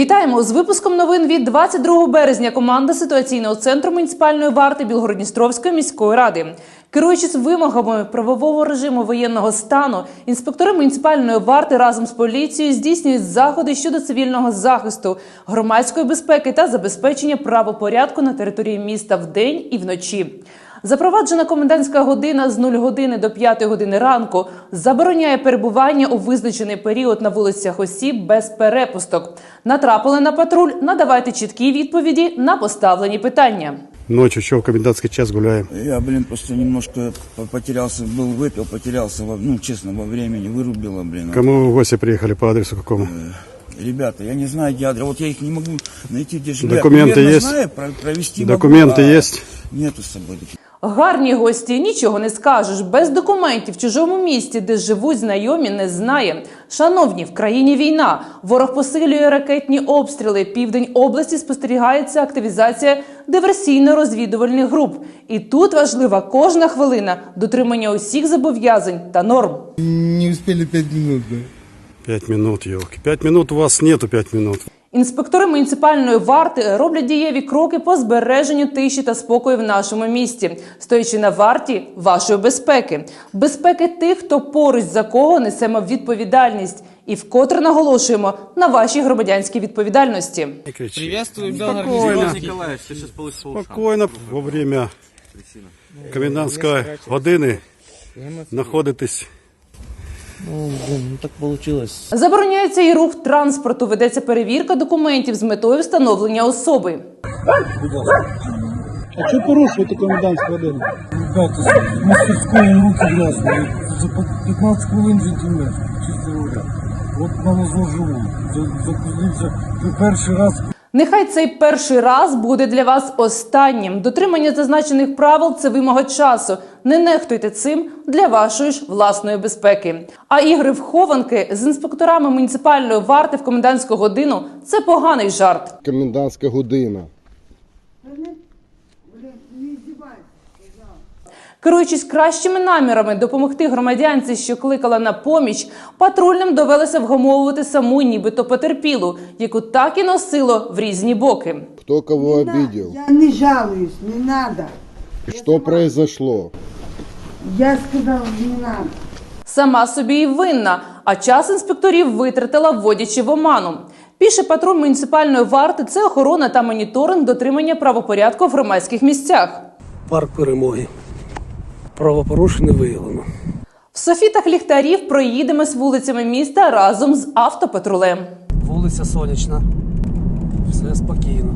Вітаємо з випуском новин від 22 березня. Команда ситуаційного центру муніципальної варти Білгородністровської міської ради. Керуючись вимогами правового режиму воєнного стану, інспектори муніципальної варти разом з поліцією здійснюють заходи щодо цивільного захисту, громадської безпеки та забезпечення правопорядку на території міста вдень і вночі. Запроваджена комендантська година з 0 години до 5 години ранку забороняє перебування у визначений період на вулицях осіб без перепусток. Натрапили на патруль, надавайте чіткі відповіді на поставлені питання. Ночью еще в комендантский час гуляем. Я, блин, просто немножко по- потерялся, был выпил, потерялся, во- ну, честно, во времени, вырубило, блин. Кому вы в гости приехали по адресу какому? Ребята, я не знаю, где адрес, вот я их не могу найти, где живу. Я Документы примерно есть? знаю, про- провести могу, Документы а есть? Нету с собой таких. Гарні гості, нічого не скажеш. Без документів в чужому місті, де живуть знайомі, не знає. Шановні, в країні війна. Ворог посилює ракетні обстріли. Південь області спостерігається активізація диверсійно-розвідувальних груп. І тут важлива кожна хвилина дотримання усіх зобов'язань та норм. Не успели пять минут, да. Пять минут, елки. Пять минут у вас нету пять минут. Інспектори муніципальної варти роблять дієві кроки по збереженню тиші та спокою в нашому місті, стоячи на варті вашої безпеки, безпеки тих, хто поруч за кого несемо відповідальність, і вкотре наголошуємо на вашій громадянській відповідальності. Приветствую, ты сейчас получишь по во время комендантської години знаходитесь. Ну, блин, ну так получилось. Забороняється і рух транспорту. Ведеться перевірка документів з метою встановлення особи. А что порушиваете комендантскую годину? Ребята, мастерської руки грязні. За 15 хвилин відійме, чесно говоря. От на лозу живу. За- перший раз. Нехай цей перший раз буде для вас останнім. Дотримання зазначених правил це вимога часу. Не нехтуйте цим для вашої ж власної безпеки. А ігри в хованки з інспекторами муніципальної варти в комендантську годину це поганий жарт. Комендантська година. Керуючись кращими намірами допомогти громадянці, що кликала на поміч, патрульним довелося вгамовувати саму, нібито потерпілу, яку так і носило в різні боки. Кто кого обидел? Я не жалуюсь, не надо. Что произошло? Я сказал, не надо. Сама собі і винна, а час інспекторів витратила, вводячи в оману. Піший патруль муніципальної варти це охорона та моніторинг дотримання правопорядку в громадських місцях. Парк перемоги. Правопорушень не виявлено. В софітах ліхтарів проїдемось вулицями міста разом з автопатрулем. Вулиця Сонячна. Все спокійно.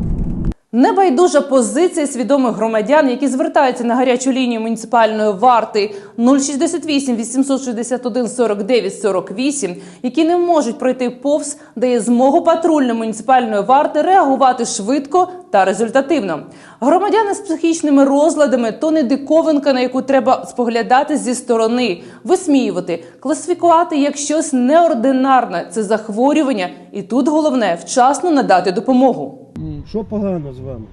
Небайдужа позиція свідомих громадян, які звертаються на гарячу лінію муніципальної варти 068 861 49 48, які не можуть пройти повз, дає змогу патрульним муніципальної варти реагувати швидко та результативно. Громадяни з психічними розладами то не диковинка, на яку треба споглядати зі сторони, висміювати, класифікувати як щось неординарне. Це захворювання, і тут головне вчасно надати допомогу. Що погано з вами?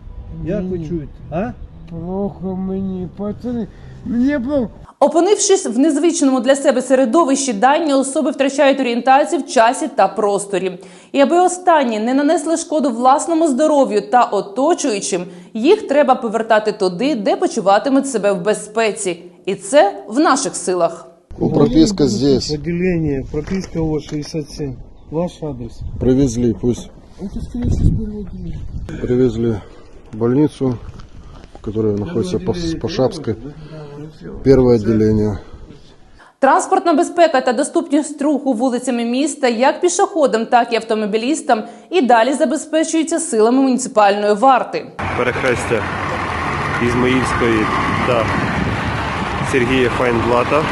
Як ви чуєте? А? Плохо мені, пацани. Мені плохо. Опинившись в незвичному для себе середовищі, дані особи втрачають орієнтацію в часі та просторі. І аби останні не нанесли шкоду власному здоров'ю та оточуючим, їх треба повертати туди, де почуватимуть себе в безпеці. І це в наших силах. Ну, прописка здесь. Отделение, прописка у вас 67. Ваш адрес. Привезли, пусть. Привезли в больницу, которая находится по, по Шапской. Первое отделение. Транспортна безпека та доступність руху вулицями міста як пішоходам, так і автомобілістам і далі забезпечуються силами муніципальної варти. перехрестя Ізмаїльської та Сергія Файнблата.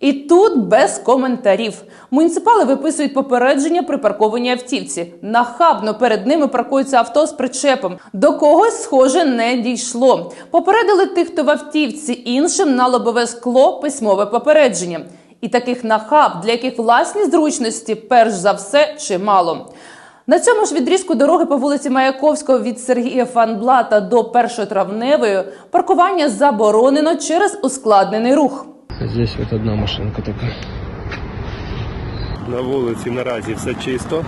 І тут без коментарів. Муніципали виписують попередження при паркованій автівці. Нахабно перед ними паркується авто з причепом. До когось, схоже, не дійшло. Попередили тих, хто в автівці, іншим на лобове скло письмове попередження. І таких нахаб, для яких власні зручності, перш за все, чимало. На цьому ж відрізку дороги по вулиці Маяковського від Сергія Фанблата до першотравневої паркування заборонено через ускладнений рух. Здесь вот одна машинка только. На вулиці наразі все чисто.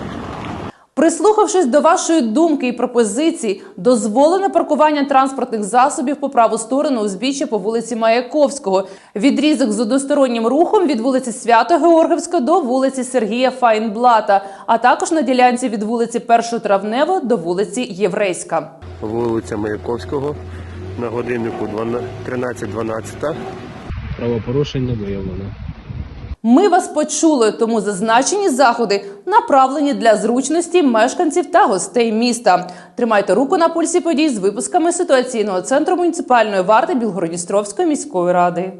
Прислухавшись до вашої думки і пропозицій, дозволене паркування транспортних засобів по праву сторону узбіччя по вулиці Маяковського, відрізок з одностороннім рухом від вулиці Свято-Георгівська до вулиці Сергія Файнблата, а також на ділянці від вулиці 1 Травнево до вулиці Єврейська. Вулиця Маяковського на годиннику 13.12. Правопорушення виявлено. Ми вас почули, тому зазначені заходи направлені для зручності мешканців та гостей міста. Тримайте руку на пульсі подій з випусками ситуаційного центру муніципальної варти Білгородністровської міської ради.